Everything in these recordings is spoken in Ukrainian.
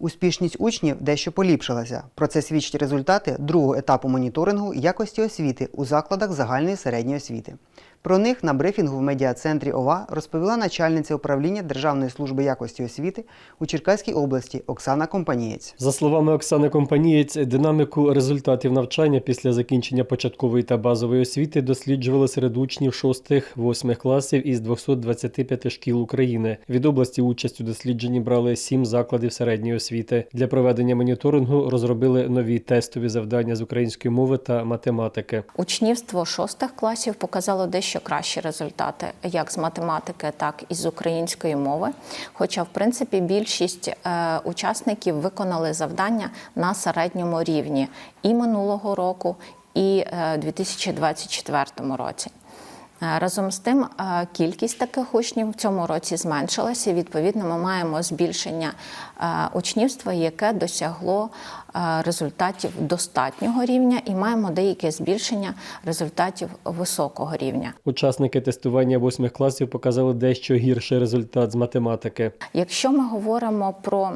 Успішність учнів дещо поліпшилася. Про це свідчать результати другого етапу моніторингу якості освіти у закладах загальної середньої освіти. Про них на брифінгу в медіа-центрі ОВА розповіла начальниця управління Державної служби якості освіти у Черкаській області Оксана Компанієць. За словами Оксани Компанієць, динаміку результатів навчання після закінчення початкової та базової освіти досліджували серед учнів 6-8 класів із 225 шкіл України. Від області участь у дослідженні брали 7 закладів середньої освіти. Для проведення моніторингу розробили нові тестові завдання з української мови та математики. Учнівство шостих класів показало дещо кращі результати, як з математики, так і з української мови. Хоча, в принципі, більшість е, учасників виконали завдання на середньому рівні і минулого року, і е, 2024 році. Е, Разом з тим, е, кількість таких учнів в цьому році зменшилася. і, Відповідно, ми маємо збільшення е, учнівства, яке досягло результатів достатнього рівня, і маємо деяке збільшення результатів високого рівня. Учасники тестування 8 класів показали дещо гірший результат з математики. Якщо ми говоримо про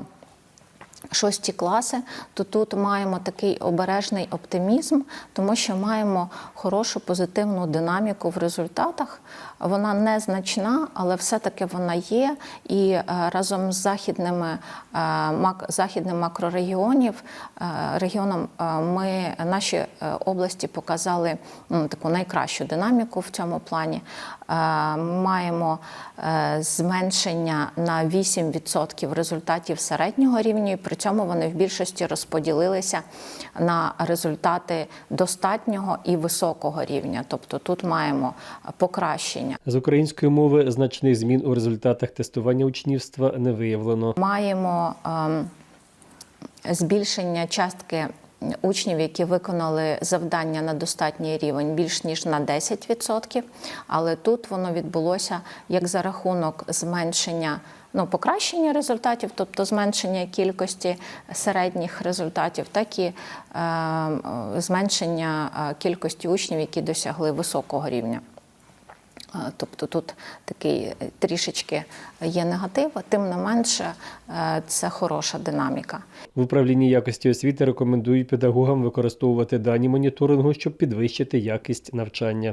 шості класи, то тут маємо такий обережний оптимізм, тому що маємо хорошу позитивну динаміку в результатах. Вона незначна, але все-таки вона є. І е, разом з західними е, західним макрорегіонів е, регіоном ми наші області показали таку найкращу динаміку в цьому плані. Е, Маємо зменшення на 8% результатів середнього рівня, при цьому вони в більшості розподілилися на результати достатнього і високого рівня. Тобто тут маємо покращення. З української мови значних змін у результатах тестування учнівства не виявлено. Маємо ем, збільшення частки учнів, які виконали завдання на достатній рівень, більш ніж на 10%. Але тут воно відбулося як за рахунок зменшення. Ну, покращення результатів, тобто зменшення кількості середніх результатів, так і е, зменшення е, кількості учнів, які досягли високого рівня. Е, Тобто тут такий е, трішечки є негатив, а тим не менше це хороша динаміка. В управлінні якості освіти рекомендують педагогам використовувати дані моніторингу, щоб підвищити якість навчання.